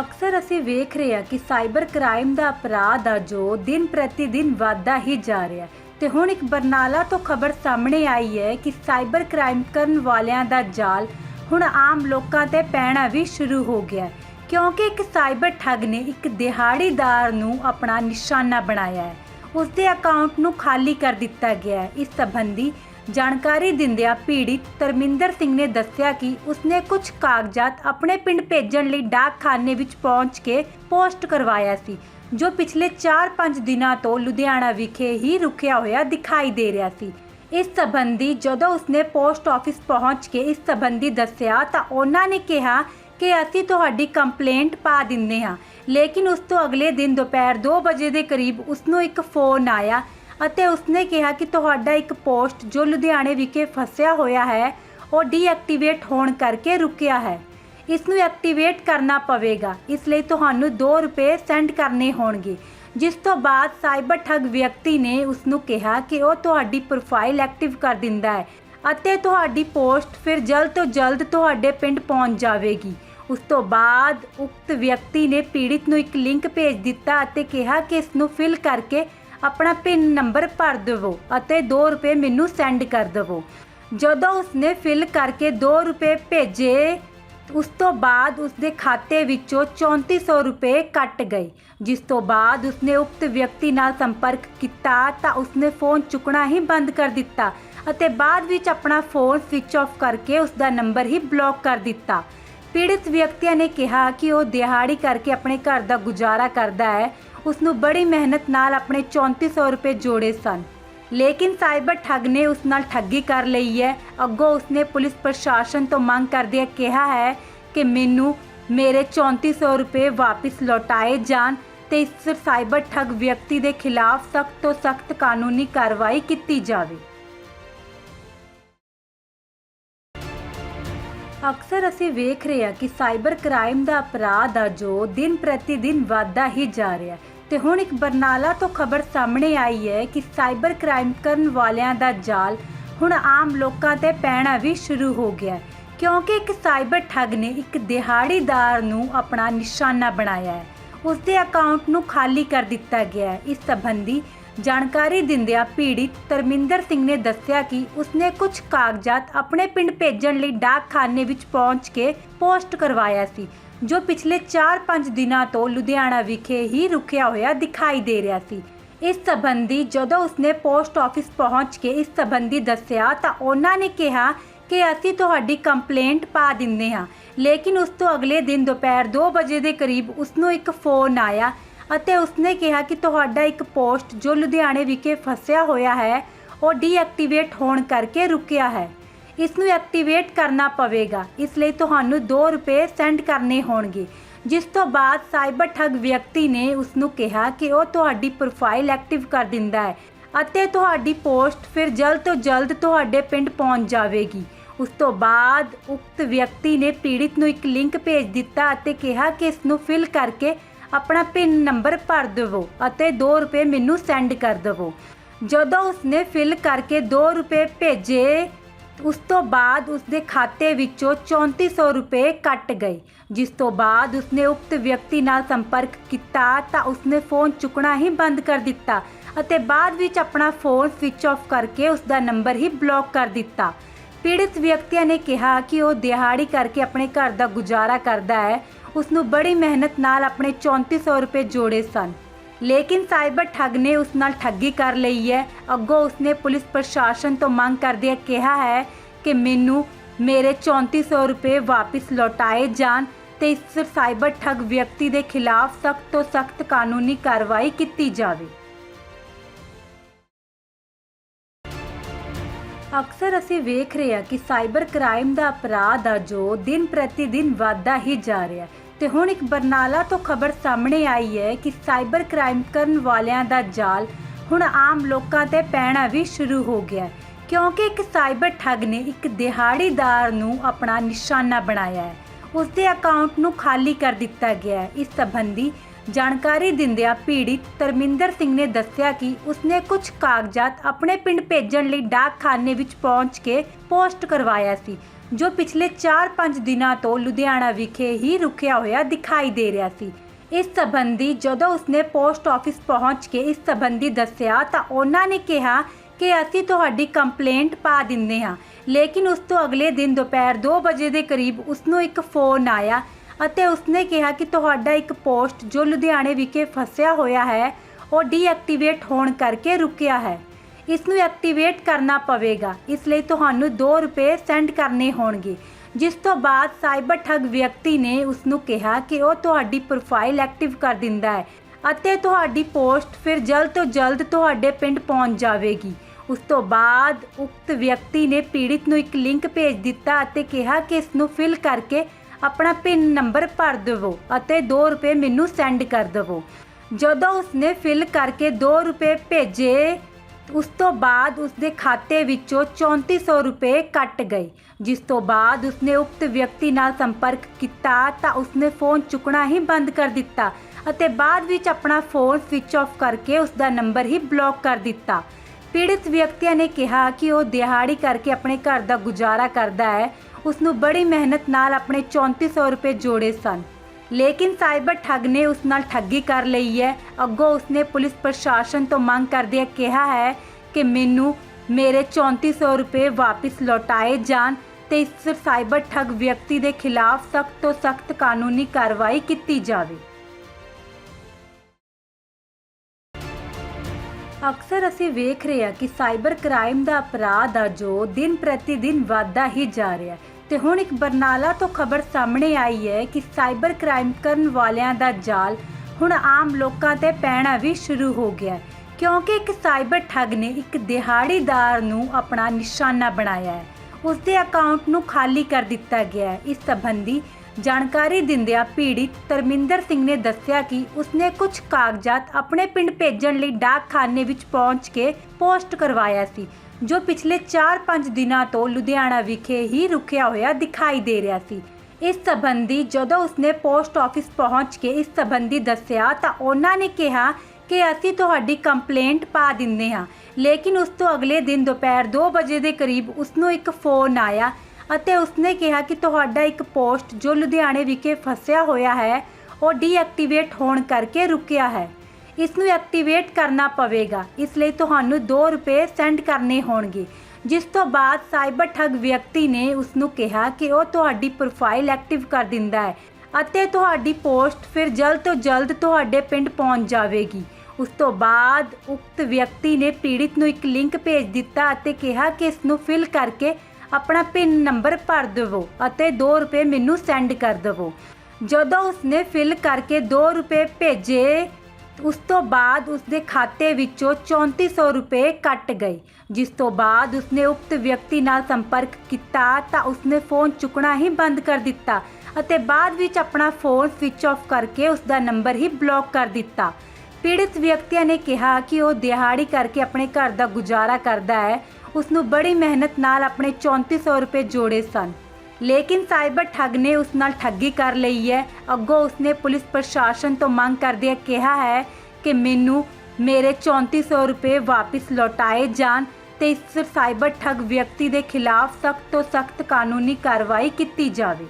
ਅਕਸਰ ਅਸੀਂ ਵੇਖ ਰਹੇ ਹਾਂ ਕਿ ਸਾਈਬਰ ਕ੍ਰਾਈਮ ਦਾ ਅਪਰਾਧ ਆ ਜੋ ਦਿਨ ਪ੍ਰਤੀ ਦਿਨ ਵਧਦਾ ਹੀ ਜਾ ਰਿਹਾ ਹੈ। ਤੇ ਹੁਣ ਇੱਕ ਬਰਨਾਲਾ ਤੋਂ ਖਬਰ ਸਾਹਮਣੇ ਆਈ ਹੈ ਕਿ ਸਾਈਬਰ ਕ੍ਰਾਈਮ ਕਰਨ ਵਾਲਿਆਂ ਦਾ ਜਾਲ ਹੁਣ ਆਮ ਲੋਕਾਂ ਤੇ ਪੈਣਾ ਵੀ ਸ਼ੁਰੂ ਹੋ ਗਿਆ ਹੈ। ਕਿਉਂਕਿ ਇੱਕ ਸਾਈਬਰ ਠੱਗ ਨੇ ਇੱਕ ਦਿਹਾੜੀਦਾਰ ਨੂੰ ਆਪਣਾ ਨਿਸ਼ਾਨਾ ਬਣਾਇਆ ਹੈ। ਉਸ ਦੇ ਅਕਾਊਂਟ ਨੂੰ ਖਾਲੀ ਕਰ ਦਿੱਤਾ ਗਿਆ ਹੈ। ਇਸ ਸੰਬੰਧੀ ਜਾਣਕਾਰੀ ਦਿੰਦਿਆਂ ਪੀੜਿਤ ਧਰਮਿੰਦਰ ਸਿੰਘ ਨੇ ਦੱਸਿਆ ਕਿ ਉਸਨੇ ਕੁਝ ਕਾਗਜ਼ਾਤ ਆਪਣੇ ਪਿੰਡ ਭੇਜਣ ਲਈ ਡਾਕਖਾਨੇ ਵਿੱਚ ਪਹੁੰਚ ਕੇ ਪੋਸਟ ਕਰਵਾਇਆ ਸੀ, ਜੋ ਪਿਛਲੇ 4-5 ਦਿਨਾਂ ਤੋਂ ਲੁਧਿਆਣਾ ਵਿਖੇ ਹੀ ਰੁਕਿਆ ਹੋਇਆ ਦਿਖਾਈ ਦੇ ਰਿਹਾ ਸੀ। ਇਸ ਸੰਬੰਧੀ ਜਦੋਂ ਉਸਨੇ ਪੋਸਟ ਆਫਿਸ ਪਹੁੰਚ ਕੇ ਇਸ ਸੰਬੰਧੀ ਦੱਸਿਆ ਤਾਂ ਉਹਨਾਂ ਨੇ ਕਿਹਾ ਕਿ ਅਸੀਂ ਤੁਹਾਡੀ ਕੰਪਲੇਂਟ ਪਾ ਦਿੰਦੇ ਹਾਂ, ਲੇਕਿਨ ਉਸ ਤੋਂ ਅਗਲੇ ਦਿਨ ਦੁਪਹਿਰ 2 ਵਜੇ ਦੇ ਕਰੀਬ ਉਸ ਨੂੰ ਇੱਕ ਫੋਨ ਆਇਆ ਅਤੇ ਉਸਨੇ ਕਿਹਾ ਕਿ ਤੁਹਾਡਾ ਇੱਕ ਪੋਸਟ ਜੋ ਲੁਧਿਆਣੇ ਵਿਖੇ ਫਸਿਆ ਹੋਇਆ ਹੈ, ਉਹ ਡੀਐਕਟੀਵੇਟ ਹੋਣ ਕਰਕੇ ਰੁਕਿਆ ਹੈ। ਇਸ ਨੂੰ ਐਕਟੀਵੇਟ ਕਰਨਾ ਪਵੇਗਾ। ਇਸ ਲਈ ਤੁਹਾਨੂੰ 2 ਰੁਪਏ ਸੈਂਡ ਕਰਨੇ ਹੋਣਗੇ। ਜਿਸ ਤੋਂ ਬਾਅਦ ਸਾਈਬਰ ਠੱਗ ਵਿਅਕਤੀ ਨੇ ਉਸ ਨੂੰ ਕਿਹਾ ਕਿ ਉਹ ਤੁਹਾਡੀ ਪ੍ਰੋਫਾਈਲ ਐਕਟਿਵ ਕਰ ਦਿੰਦਾ ਹੈ ਅਤੇ ਤੁਹਾਡੀ ਪੋਸਟ ਫਿਰ ਜਲਦ ਤੋਂ ਜਲਦ ਤੁਹਾਡੇ ਪਿੰਡ ਪਹੁੰਚ ਜਾਵੇਗੀ। ਉਸ ਤੋਂ ਬਾਅਦ ਉਕਤ ਵਿਅਕਤੀ ਨੇ ਪੀੜਿਤ ਨੂੰ ਇੱਕ ਲਿੰਕ ਭੇਜ ਦਿੱਤਾ ਅਤੇ ਕਿਹਾ ਕਿ ਇਸ ਨੂੰ ਫਿਲ ਕਰਕੇ ਆਪਣਾ ਪਿਨ ਨੰਬਰ ਭਰ ਦੇਵੋ ਅਤੇ 2 ਰੁਪਏ ਮੈਨੂੰ ਸੈਂਡ ਕਰ ਦੇਵੋ। ਜਦੋਂ ਉਸਨੇ ਫਿਲ ਕਰਕੇ 2 ਰੁਪਏ ਭੇਜੇ, ਉਸ ਤੋਂ ਬਾਅਦ ਉਸਦੇ ਖਾਤੇ ਵਿੱਚੋਂ 3400 ਰੁਪਏ ਕੱਟ ਗਏ। ਜਿਸ ਤੋਂ ਬਾਅਦ ਉਸਨੇ ਉਕਤ ਵਿਅਕਤੀ ਨਾਲ ਸੰਪਰਕ ਕੀਤਾ ਤਾਂ ਉਸਨੇ ਫੋਨ ਚੁੱਕਣਾ ਹੀ ਬੰਦ ਕਰ ਦਿੱਤਾ ਅਤੇ ਬਾਅਦ ਵਿੱਚ ਆਪਣਾ ਫੋਨ ਸਵਿਚ ਆਫ ਕਰਕੇ ਉਸਦਾ ਨੰਬਰ ਹੀ ਬਲੌਕ ਕਰ ਦਿੱਤਾ। ਪੀੜਿਤ ਵਿਅਕਤੀਆਂ ਨੇ ਕਿਹਾ ਕਿ ਉਹ ਦਿਹਾੜੀ ਕਰਕੇ ਆਪਣੇ ਘਰ ਦਾ ਗੁਜ਼ਾਰਾ ਕਰਦਾ ਹੈ। ਉਸ ਨੂੰ ਬੜੀ ਮਿਹਨਤ ਨਾਲ ਆਪਣੇ 3400 ਰੁਪਏ ਜੋੜੇ ਸਨ। ਲੇਕਿਨ ਸਾਈਬਰ ਠੱਗ ਨੇ ਉਸ ਨਾਲ ਠੱਗੀ ਕਰ ਲਈ ਹੈ। ਅੱਗੋਂ ਉਸਨੇ ਪੁਲਿਸ ਪ੍ਰਸ਼ਾਸਨ ਤੋਂ ਮੰਗ ਕਰਦਿਆਂ ਕਿਹਾ ਹੈ ਕਿ ਮੈਨੂੰ ਮੇਰੇ 3400 ਰੁਪਏ ਵਾਪਸ ਲੌਟਾਏ ਜਾਣ ਤੇ ਇਸ ਸਾਈਬਰ ਠੱਗ ਵਿਅਕਤੀ ਦੇ ਖਿਲਾਫ ਸਖਤ ਤੋਂ ਸਖਤ ਕਾਨੂੰਨੀ ਕਾਰਵਾਈ ਕੀਤੀ ਜਾਵੇ। ਅਕਸਰ ਅਸੀਂ ਵੇਖ ਰਹੇ ਹਾਂ ਕਿ ਸਾਈਬਰ ਕ੍ਰਾਈਮ ਦਾ ਅਪਰਾਧ ਆ ਜੋ ਦਿਨ ਪ੍ਰਤੀ ਦਿਨ ਵਧਦਾ ਹੀ ਜਾ ਰਿਹਾ ਹੈ। ਤੇ ਹੁਣ ਇੱਕ ਬਰਨਾਲਾ ਤੋਂ ਖਬਰ ਸਾਹਮਣੇ ਆਈ ਹੈ ਕਿ ਸਾਈਬਰ ਕ੍ਰਾਈਮ ਕਰਨ ਵਾਲਿਆਂ ਦਾ ਜਾਲ ਹੁਣ ਆਮ ਲੋਕਾਂ ਤੇ ਪੈਣਾ ਵੀ ਸ਼ੁਰੂ ਹੋ ਗਿਆ ਹੈ, ਕਿਉਂਕਿ ਇੱਕ ਸਾਈਬਰ ਠੱਗ ਨੇ ਇੱਕ ਦਿਹਾੜੀਦਾਰ ਨੂੰ ਆਪਣਾ ਨਿਸ਼ਾਨਾ ਬਣਾਇਆ ਹੈ। ਉਸ ਦੇ ਅਕਾਊਂਟ ਨੂੰ ਖਾਲੀ ਕਰ ਦਿੱਤਾ ਗਿਆ ਹੈ। ਇਸ ਸੰਬੰਧੀ ਜਾਣਕਾਰੀ ਦਿੰਦਿਆਂ ਪੀੜਿਤ ਧਰਮਿੰਦਰ ਸਿੰਘ ਨੇ ਦੱਸਿਆ ਕਿ ਉਸਨੇ ਕੁਝ ਕਾਗਜ਼ਾਤ ਆਪਣੇ ਪਿੰਡ ਭੇਜਣ ਲਈ ਡਾਕਖਾਨੇ ਵਿੱਚ ਪਹੁੰਚ ਕੇ ਪੋਸਟ ਕਰਵਾਇਆ ਸੀ, ਜੋ ਪਿਛਲੇ 4-5 ਦਿਨਾਂ ਤੋਂ ਲੁਧਿਆਣਾ ਵਿਖੇ ਹੀ ਰੁਕਿਆ ਹੋਇਆ ਦਿਖਾਈ ਦੇ ਰਿਹਾ ਸੀ। ਇਸ ਸੰਬੰਧੀ ਜਦੋਂ ਉਸਨੇ ਪੋਸਟ ਆਫਿਸ ਪਹੁੰਚ ਕੇ ਇਸ ਸੰਬੰਧੀ ਦੱਸਿਆ ਤਾਂ ਉਹਨਾਂ ਨੇ ਕਿਹਾ ਕਿ ਅਸੀਂ ਤੁਹਾਡੀ ਕੰਪਲੇਂਟ ਪਾ ਦਿੰਦੇ ਹਾਂ, ਲੇਕਿਨ ਉਸ ਤੋਂ ਅਗਲੇ ਦਿਨ ਦੁਪਹਿਰ 2 ਵਜੇ ਦੇ ਕਰੀਬ ਉਸ ਨੂੰ ਇੱਕ ਫੋਨ ਆਇਆ ਅਤੇ ਉਸਨੇ ਕਿਹਾ ਕਿ ਤੁਹਾਡਾ ਇੱਕ ਪੋਸਟ ਜੋ ਲੁਧਿਆਣੇ ਵਿਖੇ ਫਸਿਆ ਹੋਇਆ ਹੈ, ਉਹ ਡੀਐਕਟੀਵੇਟ ਹੋਣ ਕਰਕੇ ਰੁਕਿਆ ਹੈ। ਇਸ ਨੂੰ ਐਕਟੀਵੇਟ ਕਰਨਾ ਪਵੇਗਾ। ਇਸ ਲਈ ਤੁਹਾਨੂੰ 2 ਰੁਪਏ ਸੈਂਡ ਕਰਨੇ ਹੋਣਗੇ। ਜਿਸ ਤੋਂ ਬਾਅਦ ਸਾਈਬਰ ਠੱਗ ਵਿਅਕਤੀ ਨੇ ਉਸ ਨੂੰ ਕਿਹਾ ਕਿ ਉਹ ਤੁਹਾਡੀ ਪ੍ਰੋਫਾਈਲ ਐਕਟਿਵ ਕਰ ਦਿੰਦਾ ਹੈ ਅਤੇ ਤੁਹਾਡੀ ਪੋਸਟ ਫਿਰ ਜਲਦ ਤੋਂ ਜਲਦ ਤੁਹਾਡੇ ਪਿੰਡ ਪਹੁੰਚ ਜਾਵੇਗੀ। ਉਸ ਤੋਂ ਬਾਅਦ ਉਕਤ ਵਿਅਕਤੀ ਨੇ ਪੀੜਿਤ ਨੂੰ ਇੱਕ ਲਿੰਕ ਭੇਜ ਦਿੱਤਾ ਅਤੇ ਕਿਹਾ ਕਿ ਇਸ ਨੂੰ ਫਿਲ ਕਰਕੇ ਆਪਣਾ ਪਿਨ ਨੰਬਰ ਭਰ ਦੇਵੋ ਅਤੇ 2 ਰੁਪਏ ਮੈਨੂੰ ਸੈਂਡ ਕਰ ਦੇਵੋ। ਜਦੋਂ ਉਸਨੇ ਫਿਲ ਕਰਕੇ 2 ਰੁਪਏ ਭੇਜੇ, ਉਸ ਤੋਂ ਬਾਅਦ ਉਸਦੇ ਖਾਤੇ ਵਿੱਚੋਂ 3400 ਰੁਪਏ ਕੱਟ ਗਏ। ਜਿਸ ਤੋਂ ਬਾਅਦ ਉਸਨੇ ਉਕਤ ਵਿਅਕਤੀ ਨਾਲ ਸੰਪਰਕ ਕੀਤਾ ਤਾਂ ਉਸਨੇ ਫੋਨ ਚੁੱਕਣਾ ਹੀ ਬੰਦ ਕਰ ਦਿੱਤਾ ਅਤੇ ਬਾਅਦ ਵਿੱਚ ਆਪਣਾ ਫੋਨ ਸਵਿਚ ਆਫ ਕਰਕੇ ਉਸਦਾ ਨੰਬਰ ਹੀ ਬਲੌਕ ਕਰ ਦਿੱਤਾ। ਪੀੜਿਤ ਵਿਅਕਤੀਆਂ ਨੇ ਕਿਹਾ ਕਿ ਉਹ ਦਿਹਾੜੀ ਕਰਕੇ ਆਪਣੇ ਘਰ ਦਾ ਗੁਜ਼ਾਰਾ ਕਰਦਾ ਹੈ। ਉਸ ਨੂੰ ਬੜੀ ਮਿਹਨਤ ਨਾਲ ਆਪਣੇ 3400 ਰੁਪਏ ਜੋੜੇ ਸਨ। ਲੇਕਿਨ ਸਾਈਬਰ ਠੱਗ ਨੇ ਉਸ ਨਾਲ ਠੱਗੀ ਕਰ ਲਈ ਹੈ। ਅੱਗੋਂ ਉਸਨੇ ਪੁਲਿਸ ਪ੍ਰਸ਼ਾਸਨ ਤੋਂ ਮੰਗ ਕਰਦਿਆਂ ਕਿਹਾ ਹੈ ਕਿ ਮੈਨੂੰ ਮੇਰੇ 3400 ਰੁਪਏ ਵਾਪਸ ਲੌਟਾਏ ਜਾਣ ਤੇ ਇਸ ਸਾਈਬਰ ਠੱਗ ਵਿਅਕਤੀ ਦੇ ਖਿਲਾਫ ਸਖਤ ਤੋਂ ਸਖਤ ਕਾਨੂੰਨੀ ਕਾਰਵਾਈ ਕੀਤੀ ਜਾਵੇ। ਅਕਸਰ ਅਸੀਂ ਵੇਖ ਰਹੇ ਹਾਂ ਕਿ ਸਾਈਬਰ ਕ੍ਰਾਈਮ ਦਾ ਅਪਰਾਧ ਆ ਜੋ ਦਿਨ ਪ੍ਰਤੀ ਦਿਨ ਵਧਦਾ ਹੀ ਜਾ ਰਿਹਾ ਹੈ। ਤੇ ਹੁਣ ਇੱਕ ਬਰਨਾਲਾ ਤੋਂ ਖਬਰ ਸਾਹਮਣੇ ਆਈ ਹੈ ਕਿ ਸਾਈਬਰ ਕ੍ਰਾਈਮ ਕਰਨ ਵਾਲਿਆਂ ਦਾ ਜਾਲ ਹੁਣ ਆਮ ਲੋਕਾਂ ਤੇ ਪੈਣਾ ਵੀ ਸ਼ੁਰੂ ਹੋ ਗਿਆ ਹੈ, ਕਿਉਂਕਿ ਇੱਕ ਸਾਈਬਰ ਠੱਗ ਨੇ ਇੱਕ ਦਿਹਾੜੀਦਾਰ ਨੂੰ ਆਪਣਾ ਨਿਸ਼ਾਨਾ ਬਣਾਇਆ ਹੈ। ਉਸ ਦੇ ਅਕਾਊਂਟ ਨੂੰ ਖਾਲੀ ਕਰ ਦਿੱਤਾ ਗਿਆ ਹੈ। ਇਸ ਸੰਬੰਧੀ ਜਾਣਕਾਰੀ ਦਿੰਦਿਆਂ ਪੀੜਿਤ ਧਰਮਿੰਦਰ ਸਿੰਘ ਨੇ ਦੱਸਿਆ ਕਿ ਉਸਨੇ ਕੁਝ ਕਾਗਜ਼ਾਤ ਆਪਣੇ ਪਿੰਡ ਭੇਜਣ ਲਈ ਡਾਕਖਾਨੇ ਵਿੱਚ ਪਹੁੰਚ ਕੇ ਪੋਸਟ ਕਰਵਾਇਆ ਸੀ, ਜੋ ਪਿਛਲੇ 4-5 ਦਿਨਾਂ ਤੋਂ ਲੁਧਿਆਣਾ ਵਿਖੇ ਹੀ ਰੁਕਿਆ ਹੋਇਆ ਦਿਖਾਈ ਦੇ ਰਿਹਾ ਸੀ। ਇਸ ਸੰਬੰਧੀ ਜਦੋਂ ਉਸਨੇ ਪੋਸਟ ਆਫਿਸ ਪਹੁੰਚ ਕੇ ਇਸ ਸੰਬੰਧੀ ਦੱਸਿਆ ਤਾਂ ਉਹਨਾਂ ਨੇ ਕਿਹਾ ਕਿ ਅਸੀਂ ਤੁਹਾਡੀ ਕੰਪਲੇਂਟ ਪਾ ਦਿੰਦੇ ਹਾਂ, ਲੇਕਿਨ ਉਸ ਤੋਂ ਅਗਲੇ ਦਿਨ ਦੁਪਹਿਰ 2 ਵਜੇ ਦੇ ਕਰੀਬ ਉਸ ਨੂੰ ਇੱਕ ਫੋਨ ਆਇਆ ਅਤੇ ਉਸਨੇ ਕਿਹਾ ਕਿ ਤੁਹਾਡਾ ਇੱਕ ਪੋਸਟ ਜੋ ਲੁਧਿਆਣੇ ਵਿਖੇ ਫਸਿਆ ਹੋਇਆ ਹੈ, ਉਹ ਡੀਐਕਟੀਵੇਟ ਹੋਣ ਕਰਕੇ ਰੁਕਿਆ ਹੈ। ਇਸ ਨੂੰ ਐਕਟੀਵੇਟ ਕਰਨਾ ਪਵੇਗਾ। ਇਸ ਲਈ ਤੁਹਾਨੂੰ 2 ਰੁਪਏ ਸੈਂਡ ਕਰਨੇ ਹੋਣਗੇ। ਜਿਸ ਤੋਂ ਬਾਅਦ ਸਾਈਬਰ ਠੱਗ ਵਿਅਕਤੀ ਨੇ ਉਸ ਨੂੰ ਕਿਹਾ ਕਿ ਉਹ ਤੁਹਾਡੀ ਪ੍ਰੋਫਾਈਲ ਐਕਟਿਵ ਕਰ ਦਿੰਦਾ ਹੈ ਅਤੇ ਤੁਹਾਡੀ ਪੋਸਟ ਫਿਰ ਜਲਦ ਤੋਂ ਜਲਦ ਤੁਹਾਡੇ ਪਿੰਡ ਪਹੁੰਚ ਜਾਵੇਗੀ। ਉਸ ਤੋਂ ਬਾਅਦ ਉਕਤ ਵਿਅਕਤੀ ਨੇ ਪੀੜਿਤ ਨੂੰ ਇੱਕ ਲਿੰਕ ਭੇਜ ਦਿੱਤਾ ਅਤੇ ਕਿਹਾ ਕਿ ਇਸ ਨੂੰ ਫਿਲ ਕਰਕੇ ਆਪਣਾ ਪਿਨ ਨੰਬਰ ਭਰ ਦੇਵੋ ਅਤੇ 2 ਰੁਪਏ ਮੈਨੂੰ ਸੈਂਡ ਕਰ ਦੇਵੋ। ਜਦੋਂ ਉਸਨੇ ਫਿਲ ਕਰਕੇ 2 ਰੁਪਏ ਭੇਜੇ, ਉਸ ਤੋਂ ਬਾਅਦ ਉਸਦੇ ਖਾਤੇ ਵਿੱਚੋਂ 3400 ਰੁਪਏ ਕੱਟ ਗਏ। ਜਿਸ ਤੋਂ ਬਾਅਦ ਉਸਨੇ ਉਕਤ ਵਿਅਕਤੀ ਨਾਲ ਸੰਪਰਕ ਕੀਤਾ ਤਾਂ ਉਸਨੇ ਫੋਨ ਚੁੱਕਣਾ ਹੀ ਬੰਦ ਕਰ ਦਿੱਤਾ ਅਤੇ ਬਾਅਦ ਵਿੱਚ ਆਪਣਾ ਫੋਨ ਸਵਿਚ ਆਫ ਕਰਕੇ ਉਸਦਾ ਨੰਬਰ ਹੀ ਬਲੌਕ ਕਰ ਦਿੱਤਾ। ਪੀੜਿਤ ਵਿਅਕਤੀਆਂ ਨੇ ਕਿਹਾ ਕਿ ਉਹ ਦਿਹਾੜੀ ਕਰਕੇ ਆਪਣੇ ਘਰ ਦਾ ਗੁਜ਼ਾਰਾ ਕਰਦਾ ਹੈ ਉਸ ਨੂੰ ਬੜੀ ਮਿਹਨਤ ਨਾਲ ਆਪਣੇ 3400 ਰੁਪਏ ਜੋੜੇ ਸਨ। ਲੇਕਿਨ ਸਾਈਬਰ ਠੱਗ ਨੇ ਉਸ ਨਾਲ ਠੱਗੀ ਕਰ ਲਈ ਹੈ। ਅੱਗੋਂ ਉਸਨੇ ਪੁਲਿਸ ਪ੍ਰਸ਼ਾਸਨ ਤੋਂ ਮੰਗ ਕਰਦਿਆਂ ਕਿਹਾ ਹੈ ਕਿ ਮੈਨੂੰ ਮੇਰੇ 3400 ਰੁਪਏ ਵਾਪਸ ਲੌਟਾਏ ਜਾਣ ਤੇ ਇਸ ਸਾਈਬਰ ਠੱਗ ਵਿਅਕਤੀ ਦੇ ਖਿਲਾਫ ਸਖਤ ਤੋਂ ਸਖਤ ਕਾਨੂੰਨੀ ਕਾਰਵਾਈ ਕੀਤੀ ਜਾਵੇ। ਅਕਸਰ ਅਸੀਂ ਵੇਖ ਰਹੇ ਹਾਂ ਕਿ ਸਾਈਬਰ ਕ੍ਰਾਈਮ ਦਾ ਅਪਰਾਧ ਆ ਜੋ ਦਿਨ ਪ੍ਰਤੀ ਦਿਨ ਵਧਦਾ ਹੀ ਜਾ ਰਿਹਾ ਹੈ। ਤੇ ਹੁਣ ਇੱਕ ਬਰਨਾਲਾ ਤੋਂ ਖਬਰ ਸਾਹਮਣੇ ਆਈ ਹੈ ਕਿ ਸਾਈਬਰ ਕ੍ਰਾਈਮ ਕਰਨ ਵਾਲਿਆਂ ਦਾ ਜਾਲ ਹੁਣ ਆਮ ਲੋਕਾਂ ਤੇ ਪੈਣਾ ਵੀ ਸ਼ੁਰੂ ਹੋ ਗਿਆ ਹੈ, ਕਿਉਂਕਿ ਇੱਕ ਸਾਈਬਰ ਠੱਗ ਨੇ ਇੱਕ ਦਿਹਾੜੀਦਾਰ ਨੂੰ ਆਪਣਾ ਨਿਸ਼ਾਨਾ ਬਣਾਇਆ ਹੈ। ਉਸ ਦੇ ਅਕਾਊਂਟ ਨੂੰ ਖਾਲੀ ਕਰ ਦਿੱਤਾ ਗਿਆ ਹੈ। ਇਸ ਸੰਬੰਧੀ ਜਾਣਕਾਰੀ ਦਿੰਦਿਆਂ ਪੀੜਿਤ ਧਰਮਿੰਦਰ ਸਿੰਘ ਨੇ ਦੱਸਿਆ ਕਿ ਉਸਨੇ ਕੁਝ ਕਾਗਜ਼ਾਤ ਆਪਣੇ ਪਿੰਡ ਭੇਜਣ ਲਈ ਡਾਕਖਾਨੇ ਵਿੱਚ ਪਹੁੰਚ ਕੇ ਪੋਸਟ ਕਰਵਾਇਆ ਸੀ, ਜੋ ਪਿਛਲੇ 4-5 ਦਿਨਾਂ ਤੋਂ ਲੁਧਿਆਣਾ ਵਿਖੇ ਹੀ ਰੁਕਿਆ ਹੋਇਆ ਦਿਖਾਈ ਦੇ ਰਿਹਾ ਸੀ। ਇਸ ਸੰਬੰਧੀ ਜਦੋਂ ਉਸਨੇ ਪੋਸਟ ਆਫਿਸ ਪਹੁੰਚ ਕੇ ਇਸ ਸੰਬੰਧੀ ਦੱਸਿਆ ਤਾਂ ਉਹਨਾਂ ਨੇ ਕਿਹਾ ਕਿ ਅਸੀਂ ਤੁਹਾਡੀ ਕੰਪਲੇਂਟ ਪਾ ਦਿੰਦੇ ਹਾਂ, ਲੇਕਿਨ ਉਸ ਤੋਂ ਅਗਲੇ ਦਿਨ ਦੁਪਹਿਰ 2 ਵਜੇ ਦੇ ਕਰੀਬ ਉਸ ਨੂੰ ਇੱਕ ਫੋਨ ਆਇਆ ਅਤੇ ਉਸਨੇ ਕਿਹਾ ਕਿ ਤੁਹਾਡਾ ਇੱਕ ਪੋਸਟ ਜੋ ਲੁਧਿਆਣੇ ਵਿਖੇ ਫਸਿਆ ਹੋਇਆ ਹੈ, ਉਹ ਡੀਐਕਟੀਵੇਟ ਹੋਣ ਕਰਕੇ ਰੁਕਿਆ ਹੈ। ਇਸ ਨੂੰ ਐਕਟੀਵੇਟ ਕਰਨਾ ਪਵੇਗਾ। ਇਸ ਲਈ ਤੁਹਾਨੂੰ 2 ਰੁਪਏ ਸੈਂਡ ਕਰਨੇ ਹੋਣਗੇ। ਜਿਸ ਤੋਂ ਬਾਅਦ ਸਾਈਬਰ ਠੱਗ ਵਿਅਕਤੀ ਨੇ ਉਸ ਨੂੰ ਕਿਹਾ ਕਿ ਉਹ ਤੁਹਾਡੀ ਪ੍ਰੋਫਾਈਲ ਐਕਟਿਵ ਕਰ ਦਿੰਦਾ ਹੈ ਅਤੇ ਤੁਹਾਡੀ ਪੋਸਟ ਫਿਰ ਜਲਦ ਤੋਂ ਜਲਦ ਤੁਹਾਡੇ ਪਿੰਡ ਪਹੁੰਚ ਜਾਵੇਗੀ। ਉਸ ਤੋਂ ਬਾਅਦ ਉਕਤ ਵਿਅਕਤੀ ਨੇ ਪੀੜਿਤ ਨੂੰ ਇੱਕ ਲਿੰਕ ਭੇਜ ਦਿੱਤਾ ਅਤੇ ਕਿਹਾ ਕਿ ਇਸ ਨੂੰ ਫਿਲ ਕਰਕੇ ਆਪਣਾ ਪਿਨ ਨੰਬਰ ਭਰ ਦੇਵੋ ਅਤੇ 2 ਰੁਪਏ ਮੈਨੂੰ ਸੈਂਡ ਕਰ ਦੇਵੋ। ਜਦੋਂ ਉਸਨੇ ਫਿਲ ਕਰਕੇ 2 ਰੁਪਏ ਭੇਜੇ, ਉਸ ਤੋਂ ਬਾਅਦ ਉਸਦੇ ਖਾਤੇ ਵਿੱਚੋਂ 3400 ਰੁਪਏ ਕੱਟ ਗਏ। ਜਿਸ ਤੋਂ ਬਾਅਦ ਉਸਨੇ ਉਕਤ ਵਿਅਕਤੀ ਨਾਲ ਸੰਪਰਕ ਕੀਤਾ ਤਾਂ ਉਸਨੇ ਫੋਨ ਚੁੱਕਣਾ ਹੀ ਬੰਦ ਕਰ ਦਿੱਤਾ ਅਤੇ ਬਾਅਦ ਵਿੱਚ ਆਪਣਾ ਫੋਨ ਸਵਿਚ ਆਫ ਕਰਕੇ ਉਸਦਾ ਨੰਬਰ ਹੀ ਬਲੌਕ ਕਰ ਦਿੱਤਾ। ਪੀੜਿਤ ਵਿਅਕਤੀਆਂ ਨੇ ਕਿਹਾ ਕਿ ਉਹ ਦਿਹਾੜੀ ਕਰਕੇ ਆਪਣੇ ਘਰ ਦਾ ਗੁਜ਼ਾਰਾ ਕਰਦਾ ਹੈ ਉਸ ਨੂੰ ਬੜੀ ਮਿਹਨਤ ਨਾਲ ਆਪਣੇ 3400 ਰੁਪਏ ਜੋੜੇ ਸਨ। ਲੇਕਿਨ ਸਾਈਬਰ ਠੱਗ ਨੇ ਉਸ ਨਾਲ ਠੱਗੀ ਕਰ ਲਈ ਹੈ। ਅੱਗੋਂ ਉਸਨੇ ਪੁਲਿਸ ਪ੍ਰਸ਼ਾਸਨ ਤੋਂ ਮੰਗ ਕਰਦਿਆਂ ਕਿਹਾ ਹੈ ਕਿ ਮੈਨੂੰ ਮੇਰੇ 3400 ਰੁਪਏ ਵਾਪਸ ਲੌਟਾਏ ਜਾਣ ਤੇ ਇਸ ਸਾਈਬਰ ਠੱਗ ਵਿਅਕਤੀ ਦੇ ਖਿਲਾਫ ਸਖਤ ਤੋਂ ਸਖਤ ਕਾਨੂੰਨੀ ਕਾਰਵਾਈ ਕੀਤੀ ਜਾਵੇ।